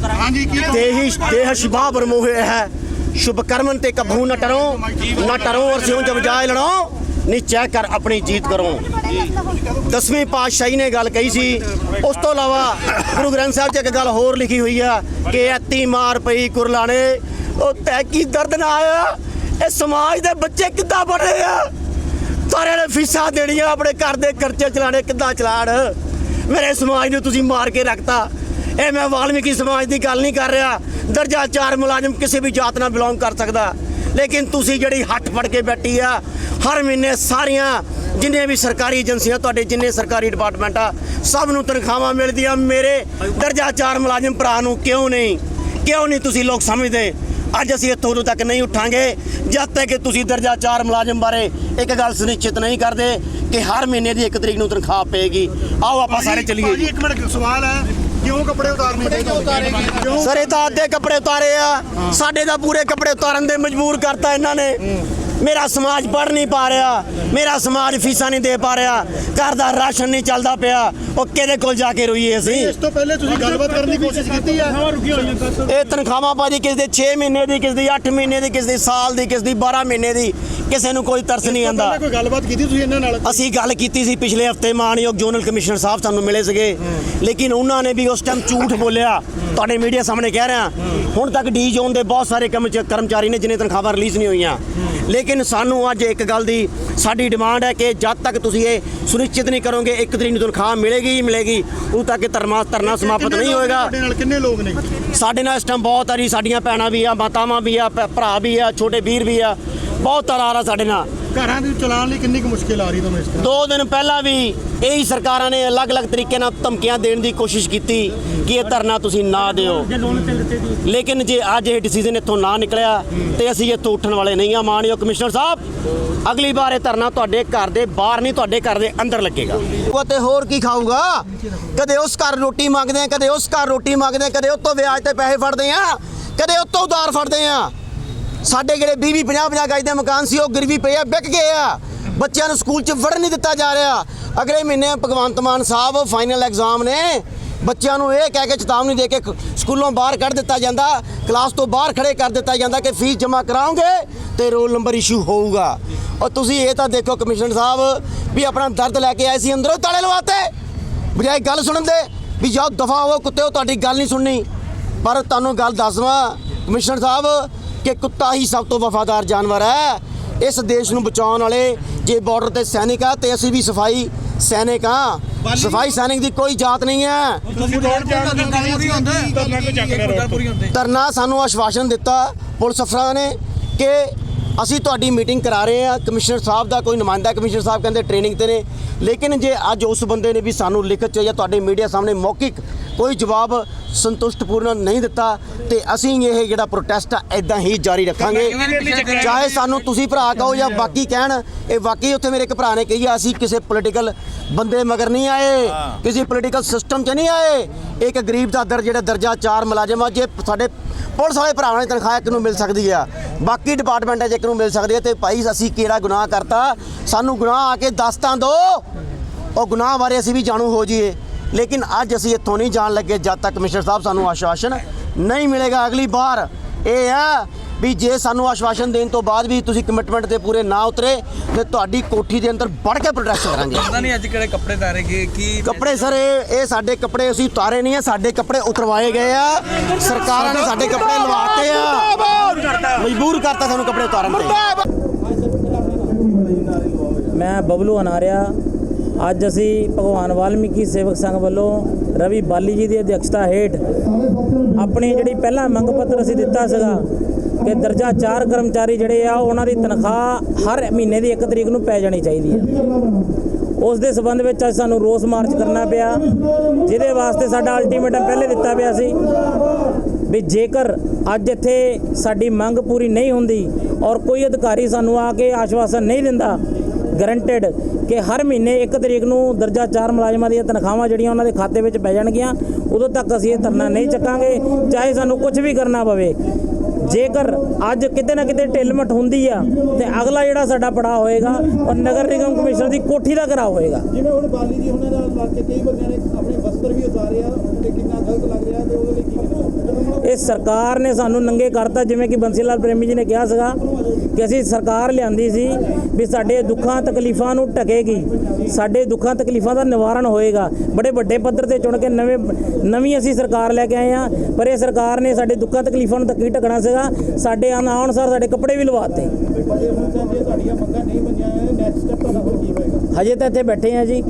ਕਰਾਂਗੇ। ਹਾਂਜੀ ਕੀ ਦੇਹ ਸ਼ਿਵਾ ਬਰਮੋਹ ਹੈ। ਸ਼ੁਭ ਕਰਮਨ ਤੇ ਕਭੂ ਨਾ ਟਰੋ ਨਾ ਟਰੋ ਔਰ ਸਿਉਂ ਜਬ ਜਾਏ ਲੜੋ ਨਹੀਂ ਚੈ ਕਰ ਆਪਣੀ ਜੀਤ ਕਰੋ। ਦਸਵੀਂ ਪਾਤਸ਼ਾਹੀ ਨੇ ਗੱਲ ਕਹੀ ਸੀ। ਉਸ ਤੋਂ ਇਲਾਵਾ ਗੁਰੂ ਗ੍ਰੰਥ ਸਾਹਿਬ 'ਚ ਇੱਕ ਗੱਲ ਹੋਰ ਲਿਖੀ ਹੋਈ ਆ ਕਿ ਐਤੀ ਮਾਰ ਪਈ ਕੁਰਲਾਣੇ ਉਹ ਤੈ ਕੀ ਦਰਦ ਨਾ ਆਇਆ? ਇਹ ਸਮਾਜ ਦੇ ਬੱਚੇ ਕਿੱਦਾਂ ਬਣ ਰਹੇ ਆ? ਤਾਰੇ ਨੇ ਫੀਸਾਂ ਦੇਣੀਆਂ ਆਪਣੇ ਘਰ ਦੇ ਖਰਚੇ ਚਲਾਣੇ ਕਿੱਦਾਂ ਚਲਾੜ ਮੇਰੇ ਸਮਾਜ ਨੂੰ ਤੁਸੀਂ ਮਾਰ ਕੇ ਰੱਖਤਾ। ਇਹ ਮੈਂ ਵਾਲਮੀਕੀ ਸਮਾਜ ਦੀ ਗੱਲ ਨਹੀਂ ਕਰ ਰਿਹਾ। ਦਰਜਾ 4 ਮੁਲਾਜ਼ਮ ਕਿਸੇ ਵੀ ਜਾਤ ਨਾਲ ਬਿਲੋਂਗ ਕਰ ਸਕਦਾ। ਲੇਕਿਨ ਤੁਸੀਂ ਜਿਹੜੀ ਹੱਥ ਫੜ ਕੇ ਬੈਠੀ ਆ, ਹਰ ਮਹੀਨੇ ਸਾਰੀਆਂ ਜਿੰਨੇ ਵੀ ਸਰਕਾਰੀ ਏਜੰਸੀਆਂ, ਤੁਹਾਡੇ ਜਿੰਨੇ ਸਰਕਾਰੀ ਡਿਪਾਰਟਮੈਂਟ ਆ, ਸਭ ਨੂੰ ਤਨਖਾਹਾਂ ਮਿਲਦੀਆਂ। ਮੇਰੇ ਦਰਜਾ 4 ਮੁਲਾਜ਼ਮ ਭਰਾ ਨੂੰ ਕਿਉਂ ਨਹੀਂ? ਕਿਉਂ ਨਹੀਂ ਤੁਸੀਂ ਲੋਕ ਸਮਝਦੇ? ਅੱਜ ਅਸੀਂ ਇੱਥੋਂ ਉਦੋਂ ਤੱਕ ਨਹੀਂ ਉੱਠਾਂਗੇ ਜਦ ਤੱਕ ਕਿ ਤੁਸੀਂ ਦਰਜਾ 4 ਮੁਲਾਜ਼ਮ ਬਾਰੇ ਇੱਕ ਗੱਲ ਸੁਨਿਸ਼ਚਿਤ ਨਹੀਂ ਕਰਦੇ ਕਿ ਹਰ ਮਹੀਨੇ ਦੀ 1 ਤਰੀਕ ਨੂੰ ਤਨਖਾਹ ਪਏਗੀ। ਆਓ ਆਪਾਂ ਸਾਰੇ ਚੱਲੀਏ। ਭਾਜੀ ਇੱਕ ਮਿੰਟ ਸਵਾਲ ਹੈ ਕਿਉਂ ਕੱਪੜੇ ਉਤਾਰਨੇ ਚਾਹੀਦੇ ਸਰ ਇਹ ਤਾਂ ਅੱਧੇ ਕੱਪੜੇ ਉਤਾਰੇ ਆ। ਸਾਡੇ ਤਾਂ ਪੂਰੇ ਕੱਪੜੇ ਉਤਾਰਨ ਦੇ ਮਜਬੂਰ ਕਰਤਾ ਇਹਨਾਂ ਨੇ। ਮੇਰਾ ਸਮਾਜ ਪੜ ਨਹੀਂ ਪਾ ਰਿਹਾ ਮੇਰਾ ਸਮਾਜ ਫੀਸਾਂ ਨਹੀਂ ਦੇ ਪਾ ਰਿਹਾ ਘਰ ਦਾ ਰਾਸ਼ਨ ਨਹੀਂ ਚੱਲਦਾ ਪਿਆ ਉਹ ਕਿਹਦੇ ਕੋਲ ਜਾ ਕੇ ਰੋਈਏ ਅਸੀਂ? ਇਸ ਤੋਂ ਪਹਿਲੇ ਤੁਸੀਂ ਗੱਲਬਾਤ ਕਰਨ ਦੀ ਕੋਸ਼ਿਸ਼ ਕੀਤੀ ਹੈ ਇਹ ਤਨਖਾਹਾਂ ਭਾਜੀ ਕਿਸੇ ਦੇ 6 ਮਹੀਨੇ ਦੀ ਕਿਸੇ ਦੀ 8 ਮਹੀਨੇ ਦੀ ਕਿਸੇ ਦੀ ਸਾਲ ਦੀ ਕਿਸੇ ਦੀ 12 ਮਹੀਨੇ ਦੀ ਕਿਸੇ ਨੂੰ ਕੋਈ ਤਰਸ ਨਹੀਂ ਆਂਦਾ ਕੋਈ ਗੱਲਬਾਤ ਕੀਤੀ ਤੁਸੀਂ ਇਹਨਾਂ ਨਾਲ? ਅਸੀਂ ਗੱਲ ਕੀਤੀ ਸੀ ਪਿਛਲੇ ਹਫ਼ਤੇ ਮਾਨਯੋਗ ਜ਼ੋਨਲ ਕਮਿਸ਼ਨਰ ਸਾਹਿਬ ਸਾਨੂੰ ਮਿਲੇ ਸੀਗੇ। ਲੇਕਿਨ ਉਹਨਾਂ ਨੇ ਵੀ ਉਸ ਟਾਈਮ ਝੂਠ ਬੋਲਿਆ। ਤੁਹਾਡੇ ਮੀਡੀਆ ਸਾਹਮਣੇ ਕਹਿ ਰਿਹਾ। ਹੁਣ ਤੱਕ ਡੀ ਜ਼ੋਨ ਦੇ ਬਹੁਤ ਸਾਰੇ ਕਰਮਚ- ਕਰਮਚਾਰੀ ਨੇ ਜਿਨੇ ਤਨਖਾਹਾਂ ਰਿਲੀਜ਼ ਨਹੀਂ ਹੋਈਆਂ। ਲੇਕਿਨ ਸਾਨੂੰ ਅੱਜ ਇੱਕ ਗੱਲ ਦੀ ਸਾਡੀ ਡਿਮਾਂਡ ਹੈ ਕਿ ਜਦ ਤੱਕ ਤੁਸੀਂ ਇਹ ਸੁਨਿਸ਼ਚਿਤ ਨਹੀਂ ਕਰੋਗੇ ਇੱਕ ਤਰੀਕ ਨੂੰ ਤਨਖਾਹ ਮਿਲੇਗੀ ਹੀ ਮਿਲੇਗੀ। ਉਦੋਂ ਤੱਕ ਇਹ ਧਰਨਾ ਧਰਨਾ ਸਮਾਪਤ ਨਹੀਂ ਹੋਏਗਾ। ਤੁਹਾਡੇ ਨਾਲ? ਕਿੰਨੇ ਲੋਕ ਨੇ? ਸਾਡੇ ਨਾਲ ਇਸ ਟਾਈਮ ਬਹੁਤ ਆ ਜੀ ਸਾਡੀਆਂ ਭੈਣਾਂ ਵੀ ਆ ਮਾਤਾਵਾਂ ਵੀ ਆ ਭਰਾ ਵੀ ਆ ਛੋਟੇ ਵੀਰ ਵੀ ਆ। ਬਹੁਤ ਤਰਾਰ ਆ ਸਾਡੇ ਨਾਲ। ਘਰਾਂ ਦੇ ਚਲਾਉਣ ਲਈ ਕਿੰਨੀ ਕੁ ਮੁਸ਼ਕਿਲ ਆ ਰਹੀ ਤੁਹਾਨੂੰ ਇਸ ਤਰ੍ਹਾਂ? ਦੋ ਦਿਨ ਪਹਿਲਾਂ ਵੀ ਇਹੀ ਸਰਕਾਰਾਂ ਨੇ ਅਲੱਗ-ਅਲੱਗ ਤਰੀਕੇ ਨਾਲ ਧਮਕੀਆਂ ਦੇਣ ਦੀ ਕੋਸ਼ਿਸ਼ ਕੀਤੀ ਕਿ ਇਹ ਧਰਨਾ ਤੁਸੀਂ ਨਾ ਦਿਓ। ਲੇਕਿਨ ਜੇ ਅੱਜ ਇਹ ਡਿਸੀਜਨ ਇੱਥੋਂ ਨਾ ਨਿਕਲਿਆ ਤੇ ਅਸੀਂ ਇੱਥੋਂ ਉੱਠਣ ਵਾਲੇ ਨਹੀਂ ਆ। ਮਾਨਯੋਗ ਕਮਿਸ਼ਨਰ ਸਾਹਿਬ ਅਗਲੀ ਵਾਰ ਇਹ ਧਰਨਾ ਤੁਹਾਡੇ ਘਰ ਦੇ ਬਾਹਰ ਨਹੀਂ ਤੁਹਾਡੇ ਘਰ ਦੇ ਅੰਦਰ ਲੱਗੇਗਾ। ਉਹ ਤੇ ਹੋਰ ਕੀ ਖਾਊਗਾ? ਕਦੇ ਉਸ ਘਰ ਰੋਟੀ ਮੰਗਦੇ ਆ ਕਦੇ ਉਸ ਘਰ ਰੋਟੀ ਮੰਗਦੇ ਆ ਕਦੇ ਉਤੋਂ ਵਿਆਜ ਤੇ ਪੈਸੇ ਫੜਦੇ ਆ ਕਦੇ ਉਤੋਂ ਉਧਾਰ ਫੜਦੇ ਆ। ਸਾਡੇ ਜਿਹੜੇ 20 20 50 50 ਗਜ ਦੇ ਮਕਾਨ ਸੀ, ਉਹ ਗਿਰਵੀ ਪਏ ਆ, ਵਿਕ ਗਏ ਆ। ਬੱਚਿਆਂ ਨੂੰ ਸਕੂਲ 'ਚ ਵੜਨ ਨਹੀਂ ਦਿੱਤਾ ਜਾ ਰਿਹਾ। ਅਗਲੇ ਮਹੀਨੇ ਭਗਵੰਤ ਮਾਨ ਸਾਹਿਬ ਫਾਈਨਲ ਐਗਜ਼ਾਮ ਨੇ। ਬੱਚਿਆਂ ਨੂੰ ਇਹ ਕਹਿ ਕੇ ਚੇਤਾਵਨੀ ਦੇ ਕੇ ਸਕੂਲੋਂ ਬਾਹਰ ਕੱਢ ਦਿੱਤਾ ਜਾਂਦਾ। ਕਲਾਸ ਤੋਂ ਬਾਹਰ ਖੜੇ ਕਰ ਦਿੱਤਾ ਜਾਂਦਾ ਕਿ ਫੀਸ ਜਮ੍ਹਾਂ ਕਰਾਓਗੇ ਤੇ ਰੋਲ ਨੰਬਰ ਇਸ਼ੂ ਹੋਊਗਾ। ਔਰ ਤੁਸੀਂ ਇਹ ਤਾਂ ਦੇਖੋ ਕਮਿਸ਼ਨਰ ਸਾਹਿਬ ਵੀ ਆਪਣਾ ਦਰਦ ਲੈ ਕੇ ਆਏ ਸੀ, ਅੰਦਰੋਂ ਤਾਲੇ ਲਵਾਤੇ। ਬਜਾਏ ਗੱਲ ਸੁਣਨ ਦੇ ਵੀ ਜਾਓ, ਦਫਾ ਹੋ ਕੁੱਤਿਓ ਤੁਹਾਡੀ ਗੱਲ ਨਹੀਂ ਸੁਣਨੀ। ਪਰ ਤੁਹਾਨੂੰ ਗੱਲ ਦੱਸਵਾਂ ਕਮਿਸ਼ਨਰ ਸਾਹਿਬ ਕਿ ਕੁੱਤਾ ਹੀ ਸਭ ਤੋਂ ਵਫਾਦਾਰ ਜਾਨਵਰ ਹੈ। ਇਸ ਦੇਸ਼ ਨੂੰ ਬਚਾਉਣ ਵਾਲੇ ਜੇ ਬਾਰਡਰ ਤੇ ਸੈਨਿਕ ਆ ਤੇ ਅਸੀਂ ਵੀ ਸਫ਼ਾਈ ਸੈਨਿਕ ਆ। ਸਫ਼ਾਈ ਸੈਨਿਕ ਦੀ ਕੋਈ ਜਾਤ ਨਹੀਂ ਹੈ। ਧਰਨਾ ਸਾਨੂੰ ਆਸ਼ਵਾਸਨ ਦਿੱਤਾ ਪੁਲਿਸ ਅਫਸਰਾਂ ਨੇ ਕਿ ਅਸੀਂ ਤੁਹਾਡੀ ਮੀਟਿੰਗ ਕਰਾ ਰਹੇ ਹਾਂ। ਕਮਿਸ਼ਨਰ ਸਾਹਿਬ ਦਾ ਕੋਈ ਨੁਮਾਇੰਦਾ ਕਮਿਸ਼ਨਰ ਸਾਹਿਬ ਕਹਿੰਦੇ ਟ੍ਰੇਨਿੰਗ ਤੇ ਨੇ। ਲੇਕਿਨ ਜੇ ਅੱਜ ਉਸ ਬੰਦੇ ਨੇ ਵੀ ਸਾਨੂੰ ਲਿਖਤ ਚ ਜਾਂ ਤੁਹਾਡੇ ਮੀਡੀਆ ਸਾਹਮਣੇ ਮੌਖਿਕ ਕੋਈ ਜਵਾਬ ਸੰਤੁਸ਼ਟਪੂਰਨ ਨਹੀਂ ਦਿੱਤਾ ਤੇ ਅਸੀਂ ਇਹ ਜਿਹੜਾ ਪ੍ਰੋਟੈਸਟ ਆ ਇਦਾਂ ਹੀ ਜਾਰੀ ਰੱਖਾਂਗੇ। ਚਾਹੇ ਸਾਨੂੰ ਤੁਸੀਂ ਭਰਾ ਕਹੋ ਜਾਂ ਬਾਕੀ ਕਹਿਣ ਇਹ ਵਾਕਈ ਉੱਥੇ ਮੇਰੇ ਇੱਕ ਭਰਾ ਨੇ ਕਹੀ ਆ ਅਸੀਂ ਕਿਸੇ ਪੋਲੀਟੀਕਲ ਬੰਦੇ ਮਗਰ ਨਹੀਂ ਆਏ ਕਿਸੇ ਪੋਲੀਟੀਕਲ ਸਿਸਟਮ 'ਚ ਨਹੀਂ ਆਏ। ਇੱਕ ਗਰੀਬ ਦਾ ਦਰ ਜਿਹੜਾ ਦਰਜਾ 4 ਮੁਲਾਜ਼ਮ ਆ, ਜੇ ਸਾਡੇ ਪੁਲਿਸ ਵਾਲੇ ਭਰਾਵਾਂ ਦੀ ਤਨਖਾਹ ਇੱਕ ਨੂੰ ਮਿਲ ਸਕਦੀ ਆ, ਬਾਕੀ ਡਿਪਾਰਟਮੈਂਟਾਂ 'ਚ ਇੱਕ ਨੂੰ ਮਿਲ ਸਕਦੀ ਹੈ ਤੇ ਭਾਈ ਅਸੀਂ ਕਿਹੜਾ ਗੁਨਾਹ ਕਰਤਾ? ਸਾਨੂੰ ਗੁਨਾਹ ਆ ਕੇ ਦੱਸ ਤਾਂ ਦੋ। ਉਹ ਗੁਨਾਹ ਬਾਰੇ ਅਸੀਂ ਵੀ ਜਾਣੂ ਹੋ ਜਾਈਏ। ਲੇਕਿਨ ਅੱਜ ਅਸੀਂ ਇੱਥੋਂ ਨਹੀਂ ਜਾਣ ਲੱਗੇ, ਜਦ ਤੱਕ ਕਮਿਸ਼ਨਰ ਸਾਹਿਬ ਸਾਨੂੰ ਆਸ਼ਵਾਸਨ ਨਹੀਂ ਮਿਲੇਗਾ ਅਗਲੀ ਵਾਰ। ਇਹ ਆ ਵੀ ਜੇ ਸਾਨੂੰ ਆਸ਼ਵਾਸਨ ਦੇਣ ਤੋਂ ਬਾਅਦ ਵੀ ਤੁਸੀਂ ਕਮਿਟਮੈਂਟ ਤੇ ਪੂਰੇ ਨਾ ਉਤਰੇ ਤੇ ਤੁਹਾਡੀ ਕੋਠੀ ਦੇ ਅੰਦਰ ਵੜ ਕੇ ਪ੍ਰੋਟੈਸਟ ਕਰਾਂਗੇ। ਪਤਾ ਨਹੀਂ ਅੱਜ ਕਿਹੜੇ ਕੱਪੜੇ ਤਾਰੇਗੇ ਕੀ ਕੱਪੜੇ ਸਰ ਇਹ ਇਹ ਸਾਡੇ ਕੱਪੜੇ ਅਸੀਂ ਉਤਾਰੇ ਨਹੀਂ ਆ ਸਾਡੇ ਕੱਪੜੇ ਉਤਰਵਾਏ ਗਏ ਆ। ਸਰਕਾਰਾਂ ਨੇ ਸਾਡੇ ਕੱਪੜੇ ਲਵਾਤੇ ਆ। ਮਜਬੂਰ ਕਰਤਾ ਸਾਨੂੰ ਕੱਪੜੇ ਉਤਾਰਨ ਤੇ। ਮੈਂ ਬਬਲੂ ਅਨਾਰਿਆ ਅੱਜ ਅਸੀਂ ਭਗਵਾਨ ਵਾਲਮੀਕੀ ਸੇਵਕ ਸੰਘ ਵੱਲੋਂ ਰਵੀ ਬਾਲੀ ਜੀ ਦੀ ਅਧਿਕਸ਼ਤਾ ਹੇਠ ਆਪਣੀ ਜਿਹੜੀ ਪਹਿਲਾ ਮੰਗ ਪੱਤਰ ਅਸੀਂ ਦਿੱਤਾ ਸੀਗਾ ਕਿ ਦਰਜਾ 4 ਕਰਮਚਾਰੀ ਜਿਹੜੇ ਆ, ਉਹਨਾਂ ਦੀ ਤਨਖਾਹ ਹਰ ਮਹੀਨੇ ਦੀ 1 ਤਰੀਕ ਨੂੰ ਪੈ ਜਾਣੀ ਚਾਹੀਦੀ ਹੈ ਉਸ ਦੇ ਸਬੰਧ ਵਿੱਚ ਅੱਜ ਸਾਨੂੰ ਰੋਸ ਮਾਰਚ ਕਰਨਾ ਪਿਆ, ਜਿਹਦੇ ਵਾਸਤੇ ਸਾਡਾ ਅਲਟੀਮੇਟਮ ਪਹਿਲੇ ਦਿੱਤਾ ਪਿਆ ਸੀ ਵੀ ਜੇਕਰ ਅੱਜ ਇੱਥੇ ਸਾਡੀ ਮੰਗ ਪੂਰੀ ਨਹੀਂ ਹੁੰਦੀ ਔਰ ਕੋਈ ਅਧਿਕਾਰੀ ਸਾਨੂੰ ਆ ਕੇ ਆਸ਼ਵਾਸਨ ਨਹੀਂ ਦਿੰਦਾ ਗਰੰਟਡ ਕਿ ਹਰ ਮਹੀਨੇ 1 ਤਰੀਕ ਨੂੰ ਦਰਜਾ 4 ਮੁਲਾਜ਼ਮਾਂ ਦੀਆਂ ਤਨਖਾਹਾਂ ਜਿਹੜੀਆਂ ਉਹਨਾਂ ਦੇ ਖਾਤੇ ਵਿੱਚ ਪੈ ਜਾਣਗੀਆਂ, ਉਦੋਂ ਤੱਕ ਅਸੀਂ ਇਹ ਧਰਨਾ ਨਹੀਂ ਚੱਕਾਂਗੇ, ਚਾਹੇ ਸਾਨੂੰ ਕੁਝ ਵੀ ਕਰਨਾ ਪਵੇ। ਜੇਕਰ ਅੱਜ ਕਿਤੇ ਨਾ ਕਿਤੇ ਢਿੱਲਮਟ ਹੁੰਦੀ ਆ, ਤੇ ਅਗਲਾ ਜਿਹੜਾ ਸਾਡਾ ਪੜਾ ਹੋਏਗਾ ਔਰ ਨਗਰ ਨਿਗਮ ਕਮਿਸ਼ਨਰ ਦੀ ਕੋਠੀ ਦਾ ਘਰਾ ਹੋਏਗਾ। ਜਿਵੇਂ ਹੁਣ ਬਾਲੀ ਜੀ ਉਹਨਾਂ ਦਾ ਲੱਗ ਕਈ ਬੰਦਿਆਂ ਨੇ ਆਪਣੇ ਵਸਤਰ ਵੀ ਉਤਾਰੇ ਆ ਤੇ ਕਿੰਨਾ ਗਲਤ ਲੱਗ ਰਿਹਾ ਤੇ ਉਹਦੇ ਲਈ ਕੀ ਕਹਿਣਾ ਇਹ ਸਰਕਾਰ ਨੇ ਸਾਨੂੰ ਨੰਗੇ ਕਰਤਾ ਜਿਵੇਂ ਕਿ ਬੰਸੀ ਲਾਲ ਪ੍ਰੇਮੀ ਜੀ ਨੇ ਕਿਹਾ ਸੀਗਾ ਕਿ ਅਸੀਂ ਸਰਕਾਰ ਲਿਆਂਦੀ ਸੀ ਵੀ ਸਾਡੇ ਦੁੱਖਾਂ ਤਕਲੀਫਾਂ ਨੂੰ ਢਕੇਗੀ। ਸਾਡੇ ਦੁੱਖਾਂ ਤਕਲੀਫਾਂ ਦਾ ਨਿਵਾਰਣ ਹੋਏਗਾ। ਬੜੇ ਵੱਡੇ ਪੱਧਰ ਤੇ ਚੁਣ ਕੇ ਨਵੇਂ ਨਵੀਂ ਅਸੀਂ ਸਰਕਾਰ ਲੈ ਕੇ ਆਏ ਆ ਪਰ ਇਹ ਸਰਕਾਰ ਨੇ ਸਾਡੇ ਦੁੱਖਾਂ ਤਕਲੀਫਾਂ ਨੂੰ ਤੱਕੀ ਢਕਣਾ ਸੀਗਾ। ਸਾਡੇ ਆਉਣ ਅਨੁਸਾਰ ਸਾਡੇ ਕੱਪੜੇ ਵੀ ਲਵਾਤੇ। ਹਜੇ ਤਾਂ ਇੱਥੇ ਬੈਠੇ ਆ ਜੀ।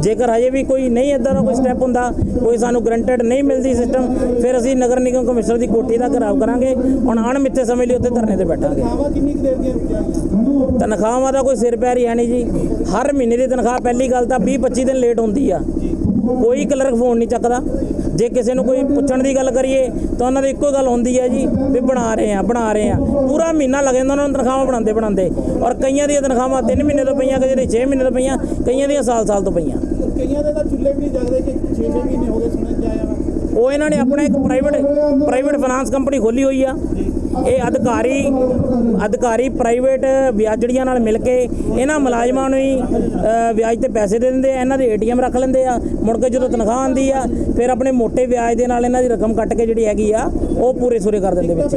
ਜੇਕਰ ਹਜੇ ਵੀ ਕੋਈ ਨਹੀਂ ਇਦਾਂ ਦਾ ਕੋਈ ਸਟੈਪ ਹੁੰਦਾ ਕੋਈ ਸਾਨੂੰ ਗਰੰਟਡ ਨਹੀਂ ਮਿਲਦੀ ਸਿਸਟਮ ਫਿਰ ਅਸੀਂ ਨਗਰ ਨਿਗਮ ਕਮਿਸ਼ਨਰ ਦੀ ਕੋਠੀ ਦਾ ਘਰਾਵ ਕਰਾਂਗੇ ਹੁਣ ਅਣਮਿੱਥੇ ਸਮੇਂ ਲਈ ਉੱਥੇ ਧਰਨੇ ਤੇ ਬੈਠਾਂਗੇ। ਤਨਖਾਹਾਂ ਦਾ ਕੋਈ ਸਿਰ ਪੈਰ ਹੀ ਹੈ ਨਹੀਂ ਜੀ। ਹਰ ਮਹੀਨੇ ਦੀ ਤਨਖਾਹ ਪਹਿਲੀ ਗੱਲ ਤਾਂ 20 25 ਦਿਨ ਲੇਟ ਹੁੰਦੀ ਆ। ਕੋਈ ਕਲਰਕ ਫੋਨ ਨਹੀਂ ਚੱਕਦਾ। ਜੇ ਕਿਸੇ ਨੂੰ ਕੋਈ ਪੁੱਛਣ ਦੀ ਗੱਲ ਕਰੀਏ ਤਾਂ ਉਹਨਾਂ ਦੀ ਇੱਕੋ ਗੱਲ ਹੁੰਦੀ ਹੈ ਜੀ ਵੀ ਬਣਾ ਰਹੇ ਆ ਬਣਾ ਰਹੇ ਆ ਪੂਰਾ ਮਹੀਨਾ ਲੱਗ ਜਾਂਦਾ ਉਹਨਾਂ ਨੂੰ ਤਨਖਾਹਾਂ ਬਣਾਉਂਦੇ ਬਣਾਉਂਦੇ। ਔਰ ਕਈਆਂ ਦੀਆਂ ਤਨਖਾਹਾਂ 3 ਮਹੀਨੇ ਤੋਂ ਪਈਆਂ ਕਈਆਂ ਦੀਆਂ 6 ਮਹੀਨੇ ਤੋਂ ਪਈਆਂ ਕਈਆਂ ਦੀਆਂ ਸਾਲ ਸਾਲ ਤੋਂ ਪਈਆਂ। ਕਈਆਂ ਦੇ ਤਾਂ ਚੁੱਲ੍ਹੇ ਵੀ ਨਹੀਂ ਜਗਦੇ ਕਿ 6-6 ਮਹੀਨੇ ਹੋ ਗਏ ਸੁਣਨ ਚ ਆਇਆ ਉਹ ਇਹਨਾਂ ਨੇ ਆਪਣਾ ਇੱਕ ਪ੍ਰਾਈਵੇਟ ਪ੍ਰਾਈਵੇਟ ਫਾਈਨਾਂਸ ਕੰਪਨੀ ਖੋਲੀ ਹੋਈ ਆ। ਇਹ ਅਧਿਕਾਰੀ ਅਧਿਕਾਰੀ ਪ੍ਰਾਈਵੇਟ ਵਿਆਜੜੀਆਂ ਨਾਲ ਮਿਲ ਕੇ ਇਹਨਾਂ ਮੁਲਾਜ਼ਮਾਂ ਨੂੰ ਹੀ ਵਿਆਜ ਤੇ ਪੈਸੇ ਦੇ ਦਿੰਦੇ ਆ, ਇਹਨਾਂ ਦੇ ਏਟੀਐਮ ਰੱਖ ਲੈਂਦੇ ਆ, ਮੁੜ ਕੇ ਜਦੋਂ ਤਨਖਾਹ ਆਉਂਦੀ ਆ, ਫਿਰ ਆਪਣੇ ਮੋٹے ਵਿਆਜ ਦੇ ਨਾਲ ਇਹਨਾਂ ਦੀ ਰਕਮ ਕੱਟ ਕੇ ਜਿਹੜੀ ਹੈਗੀ ਆ, ਉਹ ਪੂਰੇ ਸੂਰੇ ਕਰ ਦਿੰਦੇ ਵਿੱਚ।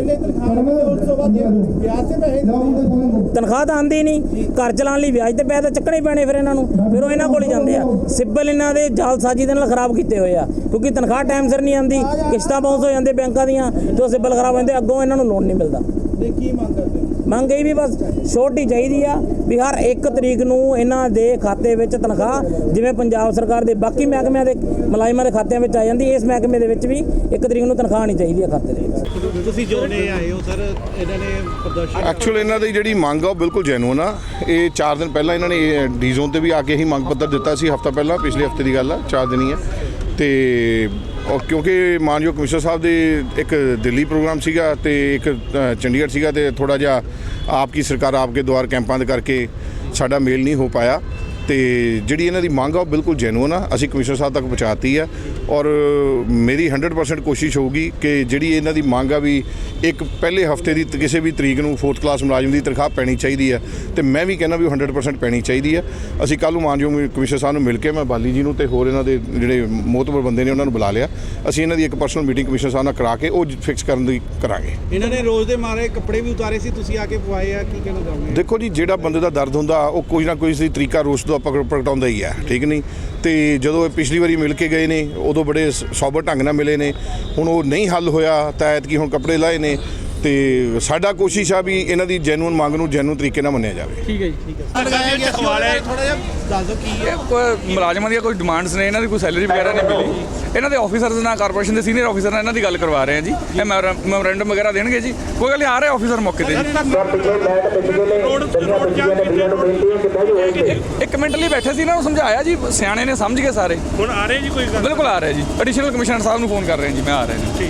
ਤਨਖਾਹ ਤਾਂ ਆਉਂਦੀ ਨਹੀਂ, ਘਰ ਚਲਾਉਣ ਲਈ ਵਿਆਜ ਤੇ ਪੈਸੇ ਤਾਂ ਚੱਕਣੇ ਹੀ ਪੈਣੇ ਫਿਰ ਇਹਨਾਂ ਨੂੰ, ਫਿਰ ਉਹ ਇਹਨਾਂ ਕੋਲ ਹੀ ਜਾਂਦੇ ਆ। ਸਿੱਬਲ ਇਹਨਾਂ ਦੇ ਜਾਲਸਾਜੀ ਦੇ ਨਾਲ ਖਰਾਬ ਕੀਤੇ ਹੋਏ ਆ, ਕਿਉਂਕਿ ਤਨਖਾਹ ਟਾਈਮ ਸਿਰ ਨਹੀਂ ਆਉਂਦੀ, ਕਿਸ਼ਤਾਂ ਬਾਉਂਸ ਹੋ ਜਾਂਦੇ ਬੈਂਕਾਂ ਦੀਆਂ, ਜੋ ਸਿੱਬਲ ਖਰਾਬ ਹੁੰਦੇ ਅੱਗੋਂ ਇਹਨਾਂ ਨੂੰ ਲੋਨ ਨਹੀਂ ਮਿਲਦਾ। ਤੇ ਕੀ ਮੰਗ ਕਰਦੇ ਹੋ? ਮੰਗ ਇਹ ਵੀ ਬਸ ਛੋਟੀ ਚਾਹੀਦੀ ਆ ਵੀ ਹਰ 1 ਤਰੀਕ ਨੂੰ ਇਹਨਾਂ ਦੇ ਖਾਤੇ ਵਿੱਚ ਤਨਖਾਹ ਜਿਵੇਂ ਪੰਜਾਬ ਸਰਕਾਰ ਦੇ ਬਾਕੀ ਮਹਿਕਮਿਆਂ ਦੇ ਮੁਲਾਜ਼ਮਾਂ ਦੇ ਖਾਤਿਆਂ ਵਿੱਚ ਆ ਜਾਂਦੀ ਇਸ ਮਹਿਕਮੇ ਦੇ ਵਿੱਚ ਵੀ 1 ਤਰੀਕ ਨੂੰ ਤਨਖਾਹ ਨਹੀਂ ਚਾਹੀਦੀ ਆ ਖਾਤੇ ਦੇ ਵਿੱਚ। ਤੁਸੀਂ ਜੋਨੇ ਆਏ ਹੋ ਸਰ ਇਹਨਾਂ ਨੇ ਪ੍ਰਦਰਸ਼ਨ ਐਕਚੁਅਲ ਇਹਨਾਂ ਦੀ ਜਿਹੜੀ ਮੰਗ ਆ ਉਹ ਬਿਲਕੁਲ ਜੈਨੂਨ ਆ। ਇਹ 4 ਦਿਨ ਪਹਿਲਾਂ ਇਹਨਾਂ ਨੇ ਡੀ ਜ਼ੋਨ ਤੇ ਵੀ ਆ ਕੇ ਹੀ ਮੰਗ ਪੱਤਰ ਦਿੱਤਾ ਸੀ ਹਫਤਾ ਪਹਿਲਾਂ ਪਿਛਲੇ ਹਫ਼ਤੇ ਦੀ ਗੱਲ ਆ 4 ਦਿਨ ਹੀ ਆ। ਤੇ ਉਹ ਕਿਉਂਕਿ ਮਾਨਯੋਗ ਕਮਿਸ਼ਨਰ ਸਾਹਿਬ ਦੇ ਇੱਕ ਦਿੱਲੀ ਪ੍ਰੋਗਰਾਮ ਸੀਗਾ ਤੇ ਇੱਕ ਚੰਡੀਗੜ੍ਹ ਸੀਗਾ ਤੇ ਥੋੜਾ ਜਿਹਾ ਆਪ ਕੀ ਸਰਕਾਰ ਆਪ ਕੇ ਦੁਆਰ ਕੈਂਪਾਂ ਦੇ ਕਰਕੇ ਸਾਡਾ ਮੇਲ ਨਹੀਂ ਹੋ ਪਾਇਆ। ਤੇ ਜਿਹੜੀ ਇਹਨਾਂ ਦੀ ਮੰਗ ਆ ਉਹ ਬਿਲਕੁਲ ਜੈਨੂਨ ਆ। ਅਸੀਂ ਕਮਿਸ਼ਨਰ ਸਾਹਿਬ ਤੱਕ ਪਹੁੰਚਾਤੀ ਆ ਔਰ ਮੇਰੀ 100% ਕੋਸ਼ਿਸ਼ ਹੋਊਗੀ ਕਿ ਜਿਹੜੀ ਇਹਨਾਂ ਦੀ ਮੰਗ ਆ ਵੀ ਇੱਕ ਪਹਿਲੇ ਹਫ਼ਤੇ ਦੀ ਕਿਸੇ ਵੀ ਤਰੀਕ ਨੂੰ ਫੋਰਥ ਕਲਾਸ ਮੁਲਾਜ਼ਮ ਦੀ ਤਨਖਾਹ ਪੈਣੀ ਚਾਹੀਦੀ ਆ ਤੇ ਮੈਂ ਵੀ ਕਹਿੰਦਾ ਵੀ ਉਹ 100% ਪੈਣੀ ਚਾਹੀਦੀ ਆ। ਅਸੀਂ ਕੱਲ੍ਹ ਨੂੰ ਮਾਨਯੋਗ ਕਮਿਸ਼ਨਰ ਸਾਹਿਬ ਨੂੰ ਮਿਲ ਕੇ ਮੈਂ ਬਾਲੀ ਜੀ ਨੂੰ ਤੇ ਹੋਰ ਇਹਨਾਂ ਦੇ ਜਿਹੜੇ ਮੋਤਬਰ ਬੰਦੇ ਨੇ ਉਹਨਾਂ ਨੂੰ ਬੁਲਾ ਲਿਆ। ਅਸੀਂ ਇਹਨਾਂ ਦੀ ਇੱਕ ਪਰਸਨਲ ਮੀਟਿੰਗ ਕਮਿਸ਼ਨਰ ਸਾਹਿਬ ਨਾਲ ਕਰਾ ਕੇ ਉਹ ਫਿਕਸ ਕਰਨ ਦੀ ਕਰਾਂਗੇ। ਇਹਨਾਂ ਨੇ ਰੋਜ਼ ਦੇ ਮਾਰੇ ਕੱਪੜੇ ਵੀ ਉਤਾਰੇ ਸੀ ਤੁਸੀਂ ਆ ਕੇ ਪਵਾਏ ਆ ਕੀ ਕਹਿਣਾ ਚਾਹੁੰਦੇ ਦੇਖੋ ਜੀ ਜਿਹੜਾ ਬੰਦੇ ਦਾ ਦਰਦ ਹੁੰਦਾ ਉਹ ਕੋਈ ਨਾ ਕੋਈ ਤਰੀਕਾ ਰੋਸ ਤੋਂ ਆਪਾਂ ਪ੍ਰਗਟਾਉਂਦਾ ਹੀ ਹੈ ਠੀਕ ਨਹੀਂ? ਤੇ ਜਦੋਂ ਇਹ ਪਿਛਲੀ ਵਾਰੀ ਮਿਲ ਕੇ ਗਏ ਨੇ, ਉਦੋਂ ਬੜੇ ਸ- ਸੌਬਰ ਢੰਗ ਨਾਲ ਮਿਲੇ ਨੇ, ਹੁਣ ਉਹ ਨਹੀਂ ਹੱਲ ਹੋਇਆ, ਤਾਂ ਐਤਕੀ ਹੁਣ ਕੱਪੜੇ ਲਾਏ ਨੇ ਤੇ ਸਾਡਾ ਕੋਸ਼ਿਸ਼ ਆ ਵੀ ਇਹਨਾਂ ਦੀ ਜੈਨੂਨ ਮੰਗ ਨੂੰ ਜੈਨੂਨ ਤਰੀਕੇ ਨਾਲ ਮੰਨਿਆ ਜਾਵੇ। ਥੋੜਾ ਜਿਹਾ ਦੱਸ ਦਿਓ ਕੀ ਹੈ। ਕੋਈ ਮੁਲਾਜ਼ਮਾਂ ਦੀਆਂ ਕੋਈ ਡਿਮਾਂਡਸ ਨੇ ਇਹਨਾਂ ਦੀ ਕੋਈ ਸੈਲਰੀ ਵਗੈਰਾ ਨਹੀਂ ਮਿਲੀ। ਇਹਨਾਂ ਦੇ ਆਫੀਸਰਸ ਨਾਲ ਕਾਰਪੋਰੇਸ਼ਨ ਦੇ ਸੀਨੀਅਰ ਆਫੀਸਰ ਨਾਲ ਇਹਨਾਂ ਦੀ ਗੱਲ ਕਰਵਾ ਰਹੇ ਆ ਜੀ। ਇਹ ਮੈਮੋਰੈਂਡਮ ਵਗੈਰਾ ਦੇਣਗੇ ਜੀ। ਕੋਈ ਗੱਲ ਨਹੀਂ ਆ ਰਹੇ ਆਫੀਸਰ ਮੌਕੇ ਤੇ ਜੀ। ਇੱਕ- ਇੱਕ ਮਿੰਟ ਲਈ ਬੈਠੇ ਸੀ ਨਾ ਉਹ ਸਮਝਾਇਆ ਜੀ ਸਿਆਣੇ ਨੇ ਸਮਝ ਗਏ ਸਾਰੇ। ਹੁਣ ਆ ਰਹੇ ਜੀ ਕੋਈ ਗੱਲ? ਬਿਲਕੁਲ ਆ ਰਿਹਾ ਜੀ। ਐਡੀਸ਼ਨਲ ਕਮਿਸ਼ਨਰ ਸਾਹਿਬ ਨੂੰ ਫੋਨ ਕਰ ਰਹੇ ਹਾਂ ਜੀ ਮੈਂ ਆ ਰਿਹਾ ਜੀ।